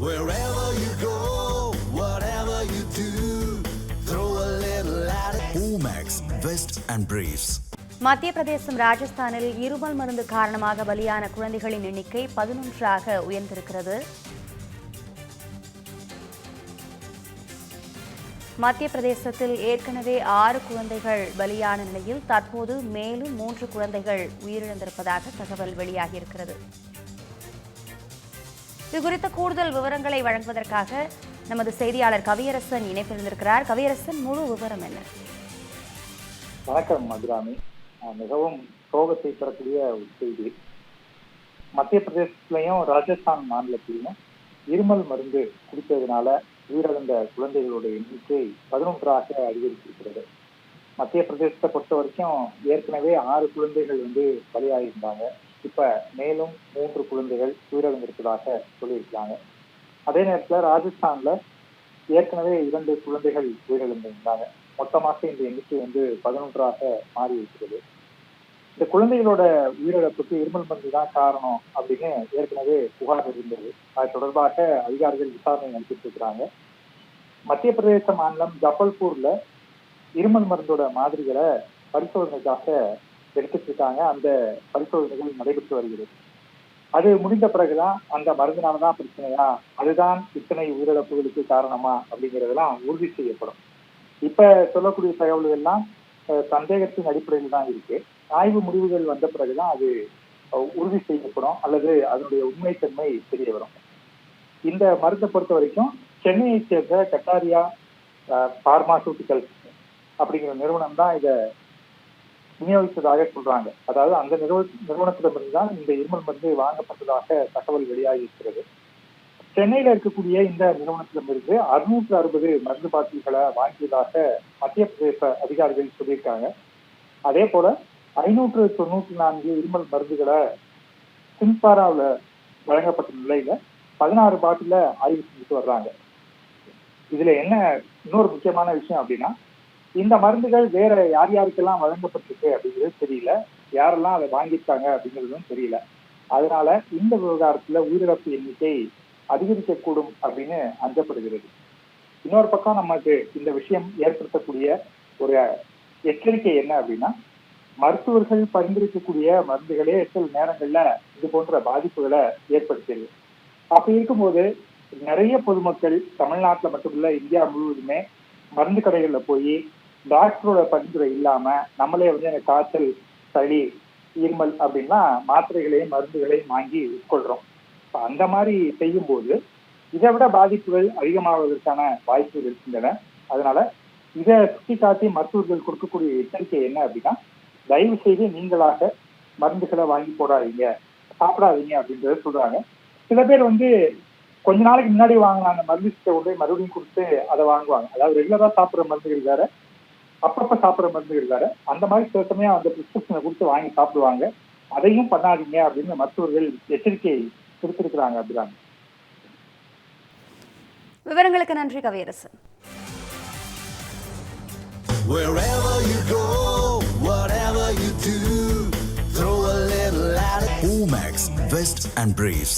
Wherever you go, whatever you do, throw a little at it. Omax, Vest and Briefs. மத்திய பிரதேசம் ராஜஸ்தானில் இருமல் மருந்து காரணமாக பலியான குழந்தைகளின் எண்ணிக்கை பதினொன்றாக உயர்ந்திருக்கிறது மத்திய பிரதேசத்தில் ஏற்கனவே ஆறு குழந்தைகள் பலியான நிலையில் தற்போது மேலும் மூன்று குழந்தைகள் உயிரிழந்திருப்பதாக தகவல் வெளியாகியிருக்கிறது இது குறித்த கூடுதல் விவரங்களை வழங்குவதற்காக நமது செய்தியாளர் கவியரசன் இணைப்பிருந்திருக்கிறார் கவியரசன் முழு விவரம் என்ன? வணக்கம் மதுராமி. மிகவும் சோகத்தை தரக்கூடிய ஒரு செய்தி. மத்திய பிரதேசத்திலையும் ராஜஸ்தான் மாநிலத்திலையும் இருமல் மருந்து குடித்ததுனால உயிரிழந்த குழந்தைகளுடைய எண்ணிக்கை பதினொன்றாக அதிகரித்திருக்கிறது. மத்திய பிரதேசத்தை பொறுத்த வரைக்கும் ஏற்கனவே ஆறு குழந்தைகள் வந்து பலியாகியிருந்தாங்க. இப்ப மேலும் மூன்று குழந்தைகள் உயிரிழந்திருப்பதாக சொல்லியிருக்காங்க அதே நேரத்துல ராஜஸ்தான்ல ஏற்கனவே இரண்டு குழந்தைகள் உயிரிழந்திருந்தாங்க. மொத்தமாக இந்த எண்ணிக்கை வந்து பதினொன்றாக மாறி இருக்கிறது இந்த குழந்தைகளோட உயிரிழப்புக்கு இருமல் மருந்து தான் காரணம் அப்படின்னு ஏற்கனவே புகார் இருந்தது. அது தொடர்பாக அதிகாரிகள் விசாரணை நடத்திட்டு இருக்கிறாங்க. மத்திய பிரதேச மாநிலம் ஜபல்பூர்ல இருமல் மருந்தோட மாதிரிகளை பரிசோதனைக்காக எடுத்துட்டு இருக்காங்க அந்த பரிசோதனைகள் நடைபெற்று வருகிறது. அது முடிந்த பிறகுதான் அந்த மருந்தினாலதான் பிரச்சனையா அதுதான் இத்தனை உயிரிழப்புகளுக்கு காரணமா அப்படிங்கறதெல்லாம் உறுதி செய்யப்படும். இப்ப சொல்லக்கூடிய தகவல்கள் எல்லாம் சந்தேகத்தின் அடிப்படையில் தான் இருக்கு. ஆய்வு முடிவுகள் வந்த பிறகுதான் அது அஹ், உறுதி செய்யப்படும் அல்லது அதனுடைய உண்மைத்தன்மை தெரிய வரும். இந்த மருந்தை பொறுத்த வரைக்கும் சென்னையைச் சேர்ந்த கட்டாரியா பார்மாசூட்டிக்கல்ஸ் அப்படிங்கிற நிறுவனம் தான் இதை விநியோகித்ததாக சொல்றாங்க. அதாவது அந்த நிறுவ நிறுவனத்திடமிருந்து தான் இந்த இருமல் மருந்து வாங்கப்பட்டதாக தகவல் வெளியாகி இருக்கிறது சென்னையில இருக்கக்கூடிய இந்த நிறுவனத்திடமிருந்து அறுநூற்று அறுபது மருந்து பாட்டில்களை வாங்கியதாக மத்திய பிரதேச அதிகாரிகள் சொல்லியிருக்காங்க. அதே போல ஐநூற்று தொண்ணூற்றி நான்கு இருமல் மருந்துகளை சின்பாராவில் வழங்கப்பட்ட நிலையில பதினாறு பாட்டில ஆய்வு செஞ்சுட்டு வர்றாங்க. இதுல என்ன இன்னொரு முக்கியமான விஷயம் அப்படின்னா இந்த மருந்துகள் வேற யார் யாருக்கெல்லாம் வழங்கப்பட்டிருக்கு அப்படிங்கிறது தெரியல. யாரெல்லாம் அதை வாங்கிட்டாங்க அப்படிங்கிறதும் தெரியல. அதனால இந்த விவகாரத்துல உயிரிழப்பு எண்ணிக்கை அதிகரிக்கக்கூடும் அப்படின்னு அஞ்சப்படுகிறது. இன்னொரு பக்கம் நமக்கு இந்த விஷயம் ஏற்படுத்தக்கூடிய ஒரு எச்சரிக்கை என்ன அப்படின்னா மருத்துவர்கள் பரிந்துரைக்கக்கூடிய மருந்துகளே சில நேரங்கள்ல இது போன்ற பாதிப்புகளை ஏற்படுத்தியது. அப்படி இருக்கும்போது நிறைய பொதுமக்கள் தமிழ்நாட்டில் மட்டுமில்ல இந்தியா முழுவதுமே மருந்து கடைகளில் போய் டாக்டரோட பரிந்துரை இல்லாம நம்மளே வந்து எனக்கு காய்ச்சல் சளி இருமல் அப்படின்னா மாத்திரைகளையும் மருந்துகளையும் வாங்கி உட்கொள்றோம். அந்த மாதிரி செய்யும்போது இதை விட பாதிப்புகள் அதிகமாவதற்கான வாய்ப்புகள் இருக்கின்றன. அதனால இதை சுட்டி காட்டி மருத்துவர்கள் கொடுக்கக்கூடிய எச்சரிக்கை என்ன அப்படின்னா தயவு செய்து நீங்களாக மருந்துகளை வாங்கி போடாதீங்க சாப்பிடாதீங்க அப்படின்றத சொல்றாங்க. சில பேர் வந்து கொஞ்ச நாளைக்கு முன்னாடி வாங்கின அந்த மருந்து உடனே கொண்டு மறுபடியும் கொடுத்து அதை வாங்குவாங்க. அதாவது ரெகுலரா சாப்பிடுற மருந்துகள் வேற அப்பப்ப சாப்பிடுற மருந்துகள் வேற அந்த மாதிரி சில சமயம் அந்த பிரிஸ்கிரிப்ஷனை கொடுத்து வாங்கி சாப்பிடுவாங்க அதையும் பண்ணாதீங்க அப்படின்னு மருத்துவர்கள் எச்சரிக்கை கொடுத்திருக்கிறாங்க அப்படிதான் விவரங்களுக்கு நன்றி Kaviyarasan Wherever you go, whatever you do, throw a little at it. Omax, Vest and Briefs.